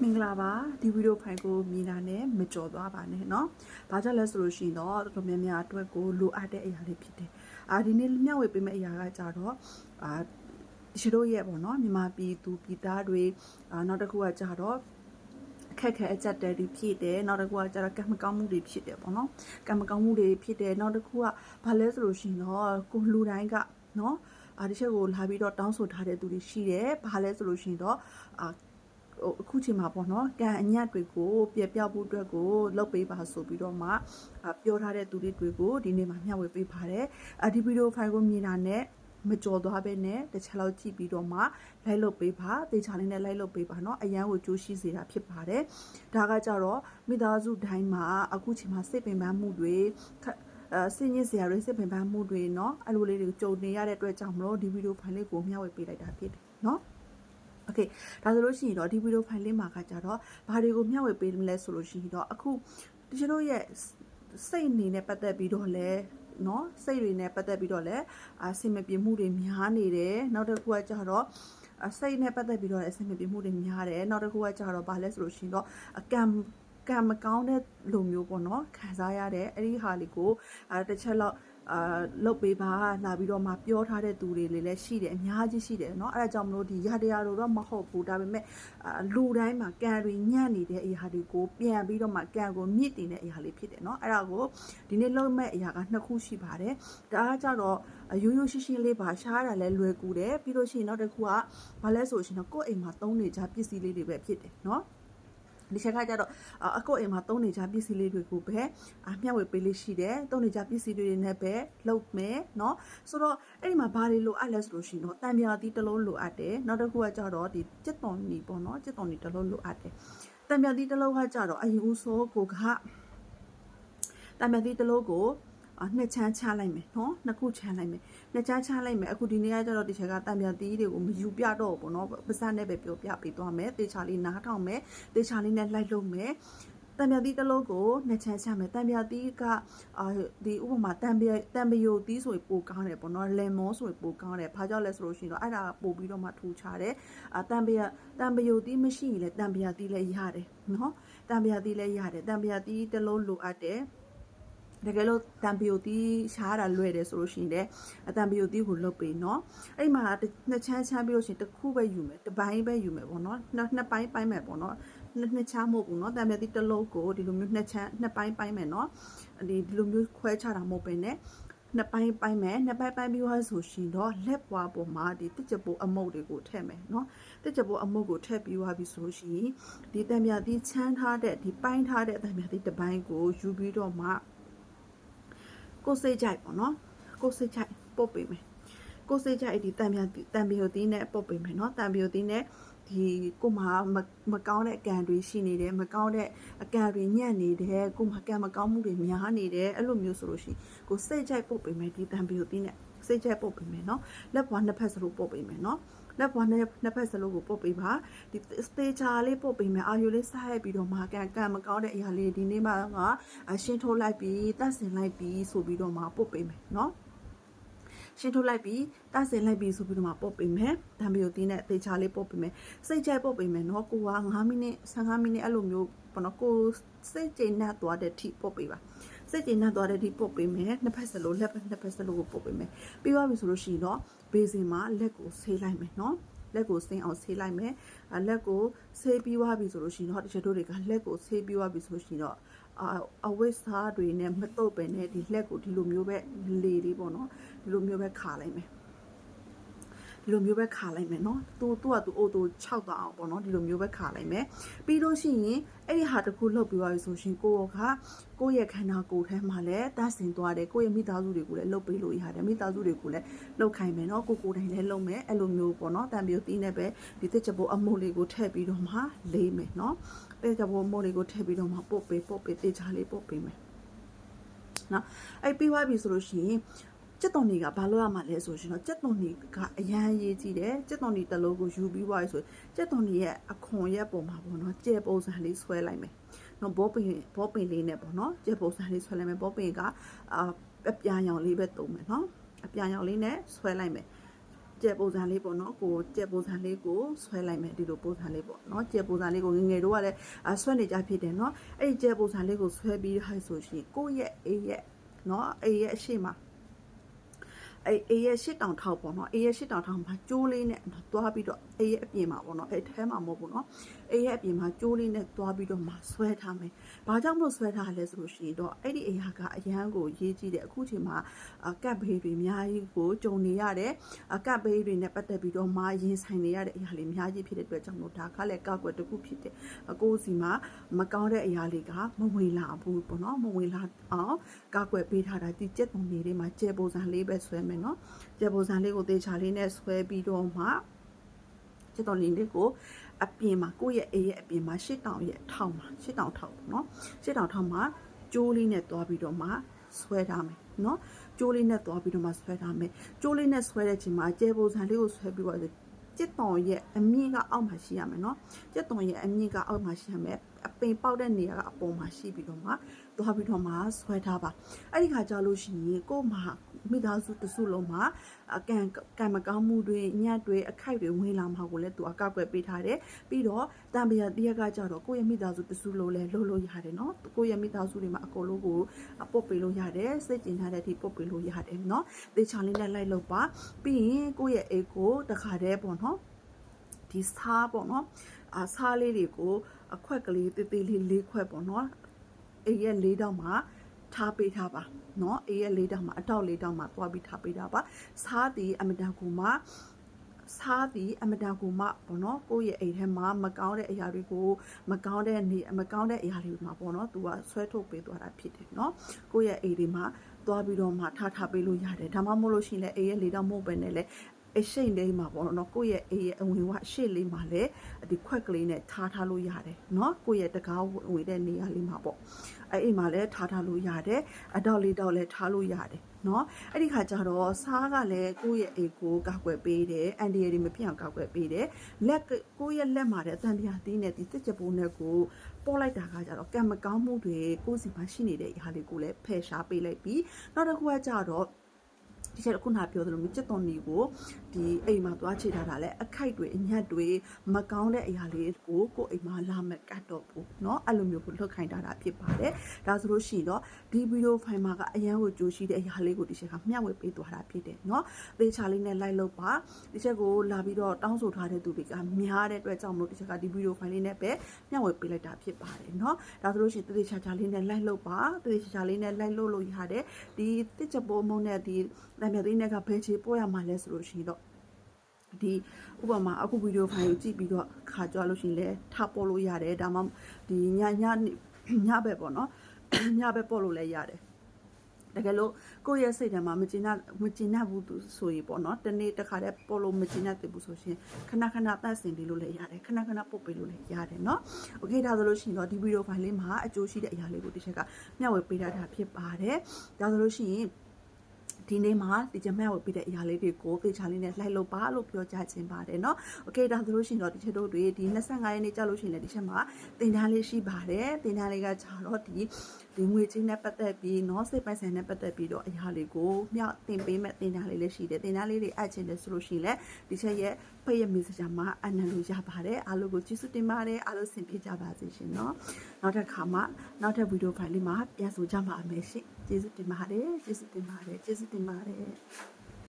မင်္ဂလာပါဒီဗီဒီယိုဖိုင်ကိုမြင်တာနဲ့မကြော်သွားပါနဲ့เนาะဘာကြောင့်လဲဆိုလို့ရှိရင်တော့တော်တော်များများအတွက်ကိုလိုအပ်တဲ့အရာလေးဖြစ်တယ်အာဒီနေ့မျှဝေပေးမယ့်အရာကကြတော့အာရှိတို့ရဲ့ပေါ့နော်မြန်မာပြည်သူပြည်သားတွေအာနောက်တစ်ခုကကြတော့အခက်ခဲအကြက်တဲတွေဖြစ်တယ်နောက်တစ်ခုကကျတော့ကံမကောင်းမှုတွေဖြစ်တယ်ပေါ့နော်ကံမကောင်းမှုတွေဖြစ်တယ်နောက်တစ်ခုကဘာလဲဆိုလို့ရှိရင်တော့ကိုလူတိုင်းကနော်အာဒီချက်ကိုလာပြီးတော့တောင်းဆိုထားတဲ့သူတွေရှိတယ်ဘာလဲဆိုလို့ရှိရင်တော့အာ ဟိုအခုချိန်မှာပေါ့နော်ကံအညက်တွေကိုပြပြဖို့အတွက်ကိုလုပ်ပေးပါဆိုပြီးတော့မှအာပြောထားတဲ့သူတွေတွေကိုဒီနေ့မှာမျှဝေပေးပါတယ်အဒီဗီဒီယိုဖိုင်ကိုမြင်တာနဲ့မကြော်သွားပဲနဲ့တစ်ချက်လောက်ကြည့်ပြီးတော့မှလိုက်လုပ်ပေးပါတေချာလေးနဲ့လိုက်လုပ်ပေးပါเนาะအရန်ကိုကြိုးရှိစေတာဖြစ်ပါတယ်ဒါကကြတော့မိသားစုတိုင်းမှာအခုချိန်မှာစိတ်ပင်ပန်းမှုတွေခက်အဲစင်ညစ်စရာတွေစစ်ပင်ပန်းမှုတွေเนาะအဲ့လိုလေးတွေကိုကြုံနေရတဲ့အတွက်ကြောင့်မလို့ဒီဗီဒီယိုဖိုင်လေးကိုမျှဝေပေးလိုက်တာဖြစ်တယ်เนาะ โอเคဒါဆိုလို့ရှိရင်တော့ဒီဗီဒီယိုဖိုင်လေးမှာကကြတော့ဘာတွေကိုမျှဝေပေးမလဲဆိုလို့ရှိရင်တော့အခုတချို့တို့ရဲ့စိတ်အနေနဲ့ပတ်သက်ပြီးတော့လဲเนาะစိတ်တွေနဲ့ပတ်သက်ပြီးတော့လဲအဆင်မပြေမှုတွေများနေတယ်နောက်တစ်ခုကကြတော့အစိတ်နဲ့ပတ်သက်ပြီးတော့လည်းအဆင်မပြေမှုတွေများတယ်နောက်တစ်ခုကကြတော့ဘာလဲဆိုလို့ရှိရင်တော့အကံ ကံမကောင်းတဲ့လူမျိုးပေါ့နော်ခံစားရတဲ့အဲ့ဒီဟာလေးကိုအဲတစ်ချက်လောက်အာလုတ်ပေးပါလာပြီးတော့မှပြောထားတဲ့သူတွေလည်းရှိတယ်အများကြီးရှိတယ်เนาะအဲ့ဒါကြောင့်မလို့ဒီရတရားတို့တော့မဟုတ်ဘူးဒါပေမဲ့အာလူတိုင်းမှာကံတွေညံ့နေတဲ့အရာတွေကိုပြန်ပြီးတော့မှကံကိုမြင့်တင်တဲ့အရာလေးဖြစ်တယ်เนาะအဲ့ဒါကိုဒီနေ့လုံးမဲ့အရာကနှစ်ခုရှိပါတယ်ဒါကကြတော့ရိုးရိုးရှင်းရှင်းလေးပါရှားတာလဲလွယ်ကူတယ်ပြီးလို့ရှိရင်နောက်တစ်ခုကဘာလဲဆိုရှင်တော့ကိုယ့်အိမ်မှာသုံးနေကြပစ္စည်းလေးတွေပဲဖြစ်တယ်เนาะ ဒီချက်ကကြတော့အကုတ်အိမ်မှာသုံးနေကြပစ္စည်းလေးတွေကိုပဲအမျှဝေပေးလေးရှိတယ်သုံးနေကြပစ္စည်းတွေနဲ့ပဲလုပ်မယ်เนาะဆိုတော့အဲ့ဒီမှာဘာတွေလိုအပ်လဲဆိုလို့ရှိရင်တော့တံမြာသီးတစ်လုံးလိုအပ်တယ်နောက်တစ်ခုကကြတော့ဒီစက်တော်နီပေါ့เนาะစက်တော်နီတစ်လုံးလိုအပ်တယ်တံမြာသီးတစ်လုံးကကြတော့အရင်ဦးစောကိုကတံမြာသီးတစ်လုံးကို အနှစ်ချမ်းချလိုက်မယ်နော်နှစ်ခုချမ်းလိုက်မယ်နှစ်ချမ်းချလိုက်မယ်အခုဒီနေ့ကကျတော့ဒီချက်ကတံပြန်သီးတွေကိုမယူပြတော့ဘူးနော်ပါစနဲ့ပဲပြောပြပေးသွားမယ်တေချာလေးနားထောင်မယ်တေချာလေးနဲ့လိုက်လုပ်မယ်တံပြသီးတစ်လုံးကိုနှစ်ချမ်းချမယ်တံပြသီးကအာဒီဥပမာတံပြတံပယိုသီးဆိုရင်ပိုကောင်းတယ်ပေါ့နော်လေမွန်ဆိုရင်ပိုကောင်းတယ်ဘာကြောင့်လဲဆိုလို့ရှိရင်တော့အဲ့ဒါပိုပြီးတော့မှထူခြားတယ်အာတံပြတံပယိုသီးမရှိရင်လည်းတံပြသီးလည်းရတယ်နော်တံပြသီးလည်းရတယ်တံပြသီးတစ်လုံးလိုအပ်တယ် တကယ်လို့တံပီယိုတီးရှားတာလွယ်တယ်ဆိုလို့ရှိရင်လည်းအတံပီယိုတီးကိုလုတ်ပေးနော်အဲ့မှာနှစ်ချမ်းချမ်းပြီးလို့ရှိရင်တစ်ခုပဲယူမယ်တစ်ပိုင်းပဲယူမယ်ပေါ့နော်နှစ်နှစ်ပိုင်းပိုင်းမယ်ပေါ့နော်နှစ်နှစ်ချမ်းမဟုတ်ဘူးနော်တံပီယိုတီးတစ်လုံးကိုဒီလိုမျိုးနှစ်ချမ်းနှစ်ပိုင်းပိုင်းမယ်နော်ဒီဒီလိုမျိုးခွဲခြားတာမဟုတ်ပဲနဲ့နှစ်ပိုင်းပိုင်းမယ်နှစ်ပိုင်းပိုင်းပြီးသွားဆိုရှင်တော့လက်ပွားပေါ်မှာဒီတစ်ကြပိုးအမုတ်တွေကိုထည့်မယ်နော်တစ်ကြပိုးအမုတ်ကိုထည့်ပြီးသွားပြီဆိုရှင်ဒီတံမြာတိချမ်းထားတဲ့ဒီပိုင်းထားတဲ့အတံမြာတိတစ်ပိုင်းကိုယူပြီးတော့မှ ကိုစိတ်ကြိုက်ပေါ့နော်ကိုစိတ်ကြိုက်ပုတ်ပေးမယ်ကိုစိတ်ကြိုက်ဒီတံပြန်တံပီယိုတီးနဲ့ပုတ်ပေးမယ်နော်တံပီယိုတီးနဲ့ဒီကိုမမကောင်းတဲ့အကံတွေရှိနေတယ်မကောင်းတဲ့အကံတွေညံ့နေတယ်ကိုမကံမကောင်းမှုတွေများနေတယ်အဲ့လိုမျိုးဆိုလို့ရှိရင်ကိုစိတ်ကြိုက်ပုတ်ပေးမယ်ဒီတံပီယိုတီးနဲ့စိတ်ကြိုက်ပုတ်ပေးမယ်နော်လက်ပွားနှစ်ဖက်စလုံးပုတ်ပေးမယ်နော် လက်ပွားနှစ်နှစ်ဖက်စလုံးကိုပုတ်ပေးပါဒီစတေချာလေးပုတ်ပေးမယ်အာယူလေးစားရပြီးတော့မှကံကံမကောင်းတဲ့အရာလေးဒီနေ့မှငါရှင်းထိုးလိုက်ပြီးတတ်ဆင်လိုက်ပြီးဆိုပြီးတော့မှပုတ်ပေးမယ်နော်ရှင်းထုတ်လိုက်ပြီးတဆင်လိုက်ပြီးဆိုပြီးတော့မှပုတ်ပေးမယ်။ဒံပီယိုတီးနဲ့သေချာလေးပုတ်ပေးမယ်။စိတ်ကြိုက်ပုတ်ပေးမယ်နော်။ကိုက9မိနစ်15မိနစ်အဲ့လိုမျိုးပေါ့နော်။ကိုစိတ်ကြိမ်နဲ့သွားတဲ့ထိပုတ်ပေးပါ။ စိတ်ကြိမ်နဲ့သွားတဲ့ထိပုတ်ပေးမယ်။နှစ်ဖက်စလုံးလက်နှစ်ဖက်စလုံးကိုပုတ်ပေးမယ်။ပြီးသွားပြီဆိုလို့ရှိရင်တော့ဘေးစင်မှာလက်ကိုဆေးလိုက်မယ်နော်။လက်ကိုဆင်းအောင်ဆေးလိုက်မယ်။လက်ကိုဆေးပြီးသွားပြီဆိုလို့ရှိရင်တော့တချို့တို့တွေကလက်ကိုဆေးပြီးသွားပြီဆိုလို့ရှိရင်တော့အဝိစားတွေနဲ့မတုတ်ပဲနဲ့ဒီလက်ကိုဒီလိုမျိုးပဲလေလေးပေါ့နော်ဒီလိုမျိုးပဲခါလိုက်မယ် ဒီလိုမျိုးပဲခါလိုက်မယ်နော်သူသူကသူအိုတို6တောင်အောင်ပေါ့နော်ဒီလိုမျိုးပဲခါလိုက်မယ်ပြီးလို့ရှိရင်အဲ့ဒီဟာတခုလှုပ်ပြီးသွားပြီဆိုရှင်ကိုကကိုယ့်ရဲ့ခန္ဓာကိုယ်ထဲမှာလည်းတတ်ဆင်သွားတယ်ကိုယ့်ရဲ့မိသားစုတွေကိုလည်းလှုပ်ပေးလို့ရတယ်မိသားစုတွေကိုလည်းလှုပ်ခိုင်းမယ်နော်ကိုကိုယ်တိုင်လည်းလှုပ်မယ်အဲ့လိုမျိုးပေါ့နော်တံပြိုတီးနဲ့ပဲဒီတစ်ချက်ပိုအမိုးလေးကိုထည့်ပြီးတော့မှလေးမယ်နော်တစ်ချက်ပိုအမိုးလေးကိုထည့်ပြီးတော့မှပုတ်ပေးပုတ်ပေးတေချာလေးပုတ်ပေးမယ်နော်အဲ့ပြီးသွားပြီဆိုလို့ရှိရင် ကျက်တော်နေကဘာလို့ရမှာလဲဆိုရှင်တော့ကျက်တော်နေကအရန်ရေးကြည့်တယ်ကျက်တော်နေတလုံးကိုယူပြီးသွားပြီဆိုကျက်တော်နေရဲ့အခွန်ရဲ့ပုံမှာပေါ့နော်ကျဲပုံစံလေးဆွဲလိုက်မယ်နော်ဘောပင်ဘောပင်လေးနဲ့ပေါ့နော်ကျဲပုံစံလေးဆွဲလိုက်မယ်ဘောပင်ကအပြာရောင်လေးပဲတုံးမယ်နော်အပြာရောင်လေးနဲ့ဆွဲလိုက်မယ်ကျကျက်ပုံစံလေးပေါ့နော်ကိုကျက်ပုံစံလေးကိုဆွဲလိုက်မယ်ဒီလိုပုံစံလေးပေါ့နော်ကျက်ပုံစံလေးကိုငယ်ငယ်တော့ကလည်းအဆွဲနေကြဖြစ်တယ်နော်အဲ့ဒီကျက်ပုံစံလေးကိုဆွဲပြီးဟိုက်ဆိုရှင်ကိုယ့်ရဲ့အေးရဲ့နော်အေးရဲ့အရှိမ အဲ့အေးရဲ့ရှစ်တောင်ထောက်ပေါ့နော်အေးရဲ့ရှစ်တောင်ထောက်မှာကျိုးလေးနဲ့သွားပြီးတော့အေးရဲ့အပြင်မှာပေါ့နော်အဲ့ထဲမှာမဟုတ်ဘူးနော်အေးရဲ့အပြင်မှာကျိုးလေးနဲ့သွားပြီးတော့မှဆွဲထားမယ်။ဘာကြောင့်မလို့ဆွဲထားလဲဆိုလို့ရှိရင်တော့အဲ့ဒီအရာကအရန်ကိုရေးကြည့်တဲ့အခုချိန်မှာအကပ်ဘေးတွေအများကြီးကိုကြုံနေရတယ်။အကပ်ဘေးတွေနဲ့ပတ်သက်ပြီးတော့မှရင်ဆိုင်နေရတဲ့အရာလေးအများကြီးဖြစ်တဲ့အတွက်ကြောင့်မို့ဒါကလည်းကောက်ွယ်တစ်ခုဖြစ်တယ်။အကိုစီမှာမကောင်းတဲ့အရာလေးကမဝင်လာဘူးပေါ့နော်မဝင်လာအောင်ကောက်ွယ်ပေးထားတာဒီကြက်တုံလေးတွေမှာကျဲပုံစံလေးပဲဆွဲမယ်နော်။ကျဲပုံစံလေးကိုသေချာလေးနဲ့ဆွဲပြီးတော့မှကျက်တော်လေးလေးကို အပြင်မှာကိုယ့်ရဲ့အေးရဲ့အပြင်မှာရှစ်တောင်ရဲ့ထောက်မှာရှစ်တောင်ထောက်ပေါ့နော်ရှစ်တောင်ထောက်မှာကျိုးလေးနဲ့တွားပြီးတော့မှဆွဲထားမယ်နော်ကျိုးလေးနဲ့တွားပြီးတော့မှဆွဲထားမယ်ကျိုးလေးနဲ့ဆွဲတဲ့ချိန်မှာကျဲပုံစံလေးကိုဆွဲပြီးတော့ကျက်တော်ရဲ့အမြင့်ကအောက်မှာရှိရမယ်နော်ကျက်တော်ရဲ့အမြင့်ကအောက်မှာရှိရမယ်အပင်ပေါက်တဲ့နေရာကအပေါ်မှာရှိပြီးတော့မှ သွားပြီးတော့မှဆွဲထားပါအဲ့ဒီခါကြလို့ရှိရင်ကို့မှာမိသားစုတစုလုံးမှာအကံကံမကောင်းမှုတွေညက်တွေအခိုက်တွေဝင်လာမှာကိုလည်းသူအကောက်ွယ်ပေးထားတယ်ပြီးတော့တံပရာတရကကြတော့ကိုယ့်ရဲ့မိသားစုတစုလုံးလည်းလှုပ်လို့ရတယ်နော်ကိုယ့်ရဲ့မိသားစုတွေမှာအကုန်လုံးကိုပုတ်ပေးလို့ရတယ်စိတ်ကျင်ထားတဲ့အထိပုတ်ပေးလို့ရတယ်နော်တေချာလေးနဲ့လိုက်လို့ပါပြီးရင်ကိုယ့်ရဲ့အိတ်ကိုတခါတည်းပေါ့နော်ဒီစားပေါ့နော်အာစားလေးတွေကိုအခွက်ကလေးတေးသေးလေးလေးခွက်ပေါ့နော် အိတ်ရဲ့လေးတောက်မှာထားပေးထားပါเนาะအေးရဲ့လေးတောက်မှာအတောက်လေးတောက်မှာသွားပြီးထားပေးတာပါစားသည်အမတန်ကူမှာစားသည်အမတန်ကူမပေါ့နော်ကိုယ့်ရဲ့အိမ်ထဲမှာမကောင်းတဲ့အရာတွေကိုမကောင်းတဲ့နေမကောင်းတဲ့အရာတွေမှာပေါ့နော်သူကဆွဲထုတ်ပေးသွားတာဖြစ်တယ်เนาะကိုယ့်ရဲ့အိမ်တွေမှာသွားပြီးတော့မှထားထားပေးလို့ရတယ်ဒါမှမဟုတ်လို့ရှိရင်လည်းအိမ်ရဲ့လေတော့မဟုတ်ပဲနဲ့လည်း အရှိန်လေးမှာပေါ့နော်ကိုယ့်ရဲ့အေးရဲ့အဝင်ဝအရှိန်လေးမှာလည်းဒီခွက်ကလေးနဲ့ထားထားလို့ရတယ်နော်ကိုယ့်ရဲ့တကားဝင်တဲ့နေရာလေးမှာပေါ့အဲ့အိမ်မှာလည်းထားထားလို့ရတယ်အတော့လေးတော့လည်းထားလို့ရတယ်နော်အဲ့ဒီခါကျတော့စားကလည်းကိုယ့်ရဲ့အိမ်ကိုကောက်ွယ်ပေးတယ်အန်ဒီရတွေမပြောင်းကောက်ွယ်ပေးတယ်လက်ကိုယ့်ရဲ့လက်မှာတဲ့အတန်ပြားသေးနဲ့ဒီတစ်ချက်ပိုးနဲ့ကိုပေါ်လိုက်တာကကြတော့ကံမကောင်းမှုတွေကိုယ့်စီမှာရှိနေတဲ့အားလေးကိုလည်းဖယ်ရှားပေးလိုက်ပြီးနောက်တစ်ခုကကြတော့ ဒီချက်ခုနပြောသလိုမျိုးစက်သွန်နီကိုဒီအိမ်မှာသွားချိထားတာလဲအခိုက်တွေအညက်တွေမကောင်းတဲ့အရာလေးကိုကိုယ်အိမ်မှာလာမကတ်တော့ဘူး เนาะအဲ့လိုမျိုးကိုလွတ်ခိုင်းထားတာဖြစ်ပါတယ်ဒါဆိုလို့ရှိရင်တော့ဒီဗီဒီယိုဖိုင်မှာကအရန်ကိုကြိုးရှိတဲ့အရာလေးကိုဒီချက်ကမျှဝေပေးသွားတာဖြစ်တယ်เนาะသေချာလေးနဲ့လိုက်လို့ပါဒီချက်ကိုလာပြီးတော့တောင်းဆိုထားတဲ့သူတွေကများတဲ့အတွက်ကြောင့်မလို့ဒီချက်ကဒီဗီဒီယိုဖိုင်လေးနဲ့ပဲမျှဝေပေးလိုက်တာဖြစ်ပါတယ်เนาะဒါဆိုလို့ရှိရင်သေချာချာလေးနဲ့လိုက်လို့ပါသေချာချာလေးနဲ့လိုက်လို့လို့ရတယ်ဒီတစ်ချက်ပိုးမုံနဲ့ဒီတံမြတ်သိန်းနဲ့ကဘယ်ချေပို့ရမှာလဲဆိုလို့ရှိရင်တော့ ဒီဥပမာအခုဗီဒီယိုဖိုင်ကိုကြည့်ပြီးတော့ခါကြွားလို့ရှိရင်လည်းထပေါ်လို့ရတယ်ဒါမှဒီညညညဘက်ပေါ့နော်ညဘက်ပေါ်လို့လည်းရတယ်တကယ်လို့ကိုယ့်ရဲ့စိတ်ထဲမှာမကျင်နာမကျင်နာဘူးသူဆိုရင်ပေါ့နော်တနေ့တစ်ခါတည်းပေါ်လို့မကျင်နာတည်ဘူးဆိုရှင်ခဏခဏပတ်စင်ပြီးလို့လည်းရတယ်ခဏခဏပုတ်ပေးလို့လည်းရတယ်เนาะโอเคဒါဆိုလို့ရှိရင်တော့ဒီဗီဒီယိုဖိုင်လေးမှာအကျိုးရှိတဲ့အရာလေးကိုတစ်ချက်ကမျှဝေပေးထားတာဖြစ်ပါတယ်ဒါဆိုလို့ရှိရင် ဒီနေ့မှာဒီဂျမက်ကိုပြတဲ့အရာလေးတွေကိုသေချာလေးနဲ့လိုက်လို့ပါလို့ပြောကြခြင်းပါတယ်เนาะโอเคဒါဆိုလို့ရှိရင်တော့ဒီချက်တို့တွေဒီ25ရက်နေ့ကြာလို့ရှိရင်လည်းဒီချက်မှာတင်တန်းလေးရှိပါတယ်တင်တန်းလေးကကြာတော့ဒီ ဒီငွေကြီးနဲ့ပတ်သက်ပြီးနော်စစ်ပိုက်ဆံနဲ့ပတ်သက်ပြီးတော့အရာလေးကိုမျှတင်ပေးမဲ့တင်တာလေးလည်းရှိတယ်တင်တာလေးတွေအပ်ချင်တယ်ဆိုလို့ရှိရင်လည်းဒီချက်ရဲ့ဖိတ်ရမေ့စရာမှာအနံလို့ရပါတယ်အားလုံးကိုကျေးဇူးတင်ပါတယ်အားလုံးဆင်ပြေကြပါစေရှင်နော်နောက်တစ်ခါမှနောက်ထပ်ဗီဒီယိုဖိုင်လေးမှာပြန်ဆိုကြပါမယ်ရှင်ကျေးဇူးတင်ပါတယ်ကျေးဇူးတင်ပါတယ်ကျေးဇူးတင်ပါတယ်